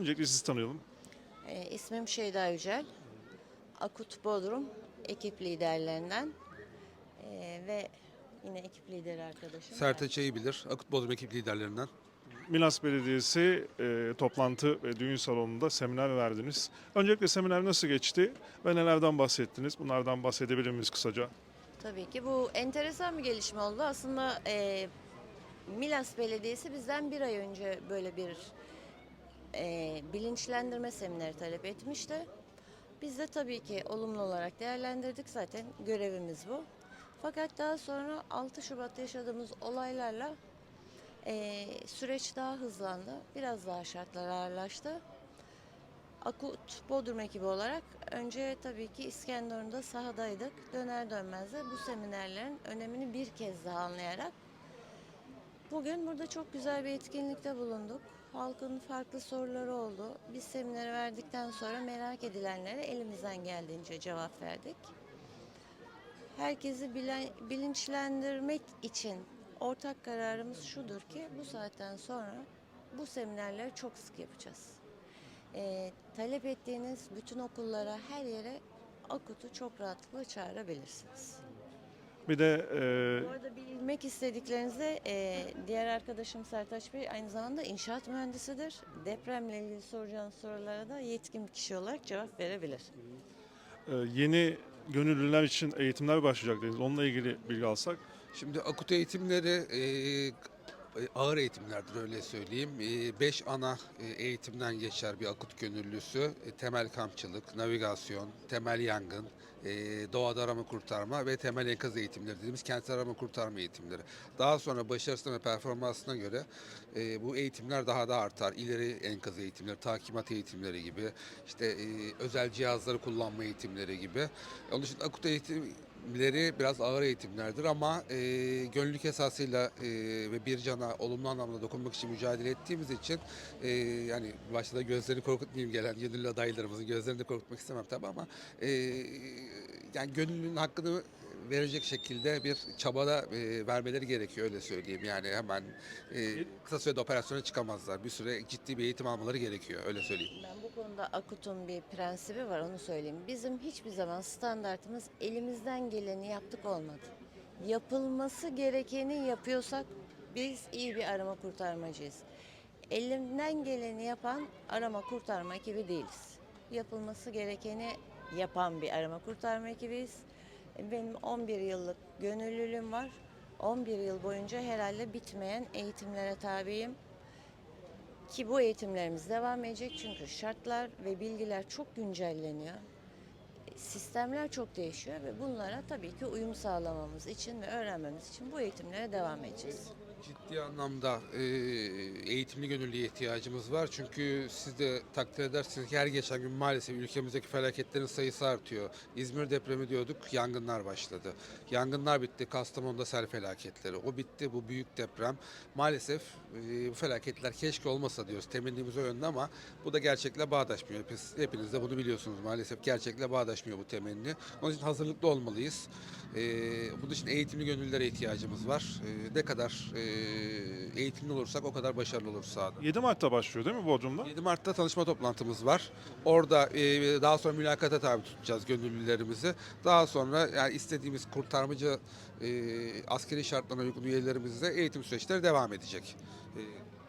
Öncelikle sizi tanıyalım. E, ismim Şeyda Yücel. Akut Bodrum ekip liderlerinden E, ve yine ekip lideri arkadaşım. Sertaç iyi bilir. Akut Bodrum ekip liderlerinden. Milas Belediyesi e, toplantı ve düğün salonunda seminer verdiniz. Öncelikle seminer nasıl geçti ve nelerden bahsettiniz? Bunlardan bahsedebilir miyiz kısaca? Tabii ki bu enteresan bir gelişme oldu. Aslında e, Milas Belediyesi bizden bir ay önce böyle bir e, bilinçlendirme semineri talep etmişti. Biz de tabii ki olumlu olarak değerlendirdik. Zaten görevimiz bu. Fakat daha sonra 6 Şubat'ta yaşadığımız olaylarla e, süreç daha hızlandı. Biraz daha şartlar ağırlaştı. Akut Bodrum ekibi olarak önce tabii ki İskenderun'da sahadaydık. Döner dönmez de bu seminerlerin önemini bir kez daha anlayarak bugün burada çok güzel bir etkinlikte bulunduk. Halkın farklı soruları oldu. Biz semineri verdikten sonra merak edilenlere elimizden geldiğince cevap verdik. Herkesi bilen- bilinçlendirmek için ortak kararımız şudur ki bu saatten sonra bu seminerleri çok sık yapacağız. Ee, talep ettiğiniz bütün okullara, her yere Akut'u çok rahatlıkla çağırabilirsiniz. Bir de e, Bu arada bilmek istediklerinizi e, diğer arkadaşım Sertaç Bey aynı zamanda inşaat mühendisidir. Depremle ilgili soracağınız sorulara da yetkin bir kişi olarak cevap verebilir. e, yeni gönüllüler için eğitimler başlayacak dediniz. Onunla ilgili bilgi alsak. Şimdi akut eğitimleri e, ağır eğitimlerdir öyle söyleyeyim. 5 ana e, eğitimden geçer bir akut gönüllüsü. E, temel kampçılık, navigasyon, temel yangın, e, doğada arama kurtarma ve temel enkaz eğitimleri dediğimiz kentsel arama kurtarma eğitimleri. Daha sonra başarısına ve performansına göre e, bu eğitimler daha da artar. İleri enkaz eğitimleri, takimat eğitimleri gibi, işte e, özel cihazları kullanma eğitimleri gibi. Onun için akut eğitimleri biraz ağır eğitimlerdir ama e, gönüllülük esasıyla e, ve bir cana olumlu anlamda dokunmak için mücadele ettiğimiz için e, yani başta da gözlerini korkutmayayım gelen gönüllü adaylarımızın gözlerini de korkutmak istemem tabii ama e, yani gönüllünün hakkını verecek şekilde bir çabada e, vermeleri gerekiyor öyle söyleyeyim. Yani hemen e, kısa sürede operasyona çıkamazlar. Bir süre ciddi bir eğitim almaları gerekiyor öyle söyleyeyim. Ben bu konuda Akut'un bir prensibi var onu söyleyeyim. Bizim hiçbir zaman standartımız elimizden geleni yaptık olmadı. Yapılması gerekeni yapıyorsak biz iyi bir arama kurtarmacıyız. Elimden geleni yapan arama kurtarma ekibi değiliz. Yapılması gerekeni yapan bir arama kurtarma ekibiyiz. Benim 11 yıllık gönüllülüğüm var. 11 yıl boyunca herhalde bitmeyen eğitimlere tabiyim. Ki bu eğitimlerimiz devam edecek çünkü şartlar ve bilgiler çok güncelleniyor. Sistemler çok değişiyor ve bunlara tabii ki uyum sağlamamız için ve öğrenmemiz için bu eğitimlere devam edeceğiz. Ciddi anlamda e, eğitimli gönüllüye ihtiyacımız var. Çünkü siz de takdir edersiniz ki her geçen gün maalesef ülkemizdeki felaketlerin sayısı artıyor. İzmir depremi diyorduk, yangınlar başladı. Yangınlar bitti, Kastamonu'da sel felaketleri. O bitti, bu büyük deprem. Maalesef e, bu felaketler keşke olmasa diyoruz. Temennimiz o yönde ama bu da gerçekle bağdaşmıyor. Hepiniz, hepiniz de bunu biliyorsunuz maalesef. Gerçekle bağdaşmıyor bu temenni. Onun için hazırlıklı olmalıyız. E, bunun için eğitimli gönüllülere ihtiyacımız var. E, ne kadar e, eğitimli olursak o kadar başarılı oluruz sahada. 7 Mart'ta başlıyor değil mi Bodrum'da? 7 Mart'ta tanışma toplantımız var. Orada e, daha sonra mülakata tabi tutacağız gönüllülerimizi. Daha sonra yani istediğimiz kurtarmacı e, askeri şartlarına uygun üyelerimizle eğitim süreçleri devam edecek. E,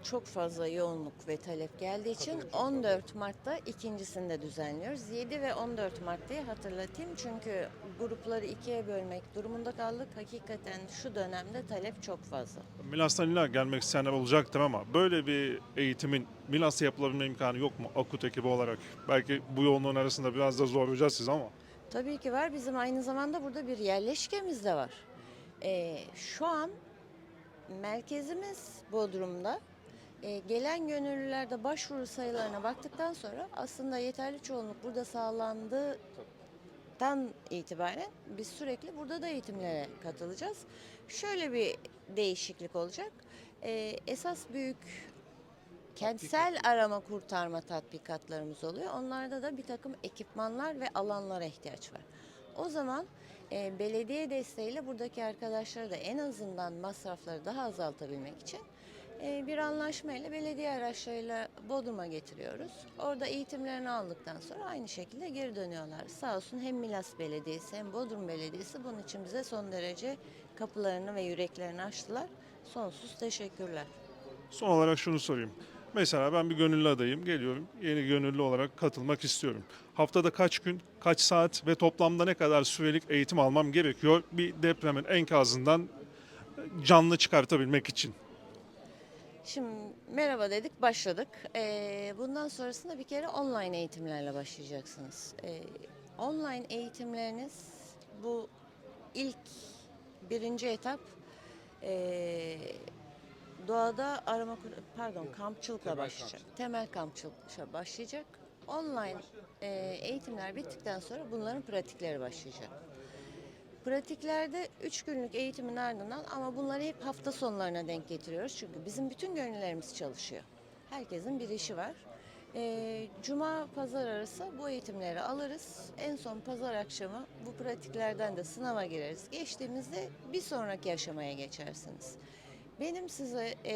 Çok fazla yoğunluk ve talep geldiği için 14 Mart'ta ikincisini de düzenliyoruz. 7 ve 14 Mart diye hatırlatayım çünkü grupları ikiye bölmek durumunda kaldık. Hakikaten şu dönemde talep çok fazla. Milas'tan illa gelmek isteyenler olacaktır ama böyle bir eğitimin Milas'ta yapılabilme imkanı yok mu Akut ekibi olarak? Belki bu yoğunluğun arasında biraz da zorlayacağız siz ama. Tabii ki var. Bizim aynı zamanda burada bir yerleşkemiz de var. Ee, şu an merkezimiz Bodrum'da. Ee, gelen gönüllülerde başvuru sayılarına baktıktan sonra aslında yeterli çoğunluk burada sağlandığından itibaren biz sürekli burada da eğitimlere katılacağız. Şöyle bir değişiklik olacak. Ee, esas büyük kentsel arama kurtarma tatbikatlarımız oluyor. Onlarda da bir takım ekipmanlar ve alanlara ihtiyaç var. O zaman e, belediye desteğiyle buradaki arkadaşları da en azından masrafları daha azaltabilmek için bir anlaşmayla belediye araçlarıyla Bodrum'a getiriyoruz. Orada eğitimlerini aldıktan sonra aynı şekilde geri dönüyorlar. Sağ olsun hem Milas Belediyesi hem Bodrum Belediyesi bunun için bize son derece kapılarını ve yüreklerini açtılar. Sonsuz teşekkürler. Son olarak şunu sorayım. Mesela ben bir gönüllü adayım. Geliyorum yeni gönüllü olarak katılmak istiyorum. Haftada kaç gün, kaç saat ve toplamda ne kadar sürelik eğitim almam gerekiyor bir depremin enkazından canlı çıkartabilmek için? Şimdi merhaba dedik, başladık. Ee, bundan sonrasında bir kere online eğitimlerle başlayacaksınız. Ee, online eğitimleriniz bu ilk birinci etap ee, doğada arama pardon kampçılıkla Temel başlayacak. kampçılık. Temel kampçılıkla başlayacak. Online ee, eğitimler bittikten sonra bunların pratikleri başlayacak. Pratiklerde 3 günlük eğitimin ardından ama bunları hep hafta sonlarına denk getiriyoruz. Çünkü bizim bütün gönüllerimiz çalışıyor. Herkesin bir işi var. Ee, Cuma, pazar arası bu eğitimleri alırız. En son pazar akşamı bu pratiklerden de sınava gireriz. Geçtiğimizde bir sonraki aşamaya geçersiniz. Benim size e,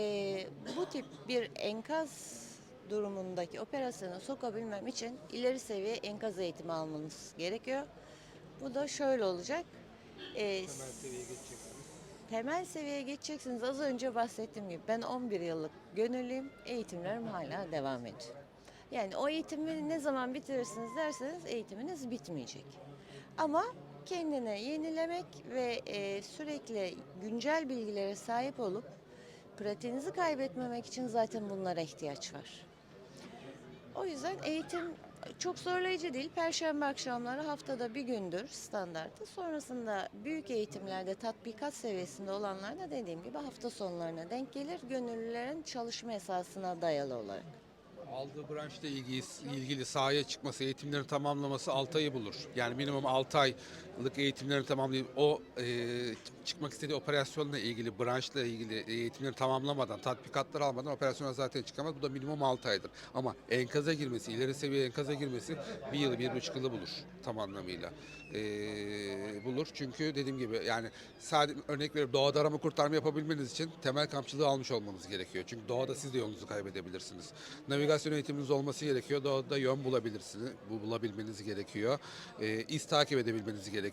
bu tip bir enkaz durumundaki operasyona sokabilmem için ileri seviye enkaz eğitimi almanız gerekiyor. Bu da şöyle olacak. Ee, temel seviyeye geçeceksiniz. Az önce bahsettiğim gibi ben 11 yıllık gönüllüyüm. Eğitimlerim hala devam ediyor. Yani o eğitimi ne zaman bitirirsiniz derseniz eğitiminiz bitmeyecek. Ama kendine yenilemek ve e, sürekli güncel bilgilere sahip olup pratiğinizi kaybetmemek için zaten bunlara ihtiyaç var. O yüzden eğitim çok zorlayıcı değil. Perşembe akşamları haftada bir gündür standartı. Sonrasında büyük eğitimlerde tatbikat seviyesinde olanlar da dediğim gibi hafta sonlarına denk gelir. Gönüllülerin çalışma esasına dayalı olarak. Aldığı branşla ilgili, ilgili sahaya çıkması, eğitimlerini tamamlaması 6 ayı bulur. Yani minimum 6 aylık eğitimlerini tamamlayıp o e, çıkmak istediği operasyonla ilgili, branşla ilgili eğitimleri tamamlamadan, tatbikatlar almadan operasyona zaten çıkamaz. Bu da minimum 6 aydır. Ama enkaza girmesi, ileri seviye enkaza girmesi bir yılı, bir buçuk yılı bulur tam anlamıyla. E, bulur çünkü dediğim gibi yani sadece örnek verip doğada arama kurtarma yapabilmeniz için temel kampçılığı almış olmanız gerekiyor. Çünkü doğada siz de yolunuzu kaybedebilirsiniz. Navigasyon eğitiminiz olması gerekiyor. Doğada yön bulabilirsiniz. Bu bulabilmeniz gerekiyor. E, iz takip edebilmeniz gerekiyor.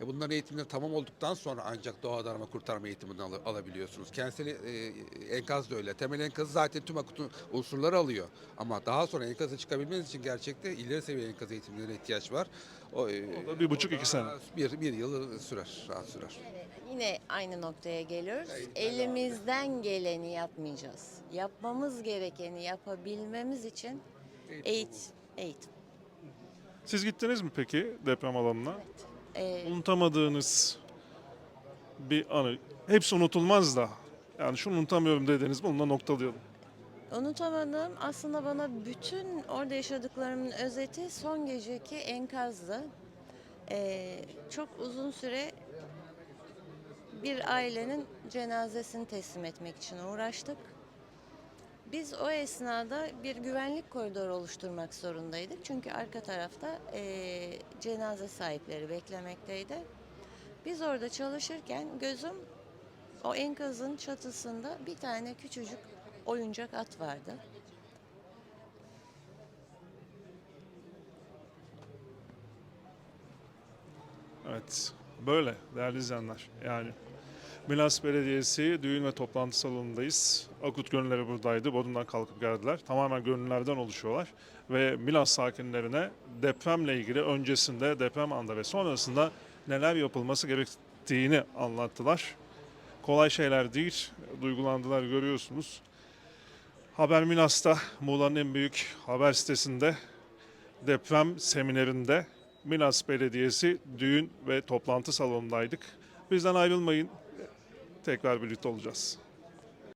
E, bunların eğitimleri tamam olduktan sonra ancak doğada arama kurtarma eğitimini al- alabiliyorsunuz. Kentsel e, enkaz da öyle. Temel enkazı zaten tüm akut unsurları alıyor. Ama daha sonra enkaza çıkabilmeniz için gerçekte ileri seviye enkaz eğitimlerine ihtiyaç var. O, e, O da bir buçuk, iki sene. Bir, bir yıl sürer, rahat sürer. Yine aynı noktaya geliyoruz. Elimizden geleni yapmayacağız. Yapmamız gerekeni yapabilmemiz için eğitim. eğitim. Siz gittiniz mi peki deprem alanına? Ee, Unutamadığınız bir anı. Hepsi unutulmaz da. Yani şunu unutamıyorum dediniz mi onunla noktalayalım. Unutamadığım aslında bana bütün orada yaşadıklarımın özeti son geceki enkazdı. Ee, çok uzun süre bir ailenin cenazesini teslim etmek için uğraştık. Biz o esnada bir güvenlik koridoru oluşturmak zorundaydık. Çünkü arka tarafta eee, cenaze sahipleri beklemekteydi. Biz orada çalışırken gözüm o enkazın çatısında bir tane küçücük oyuncak at vardı. Evet, böyle değerli izleyenler. Yani Milas Belediyesi düğün ve toplantı salonundayız. Akut gönülleri buradaydı. Bodrum'dan kalkıp geldiler. Tamamen gönüllülerden oluşuyorlar. Ve Milas sakinlerine depremle ilgili öncesinde, deprem anda ve sonrasında neler yapılması gerektiğini anlattılar. Kolay şeyler değil. Duygulandılar görüyorsunuz. Haber Milas'ta Muğla'nın en büyük haber sitesinde deprem seminerinde Milas Belediyesi düğün ve toplantı salonundaydık. Bizden ayrılmayın. Tekrar birlikte olacağız.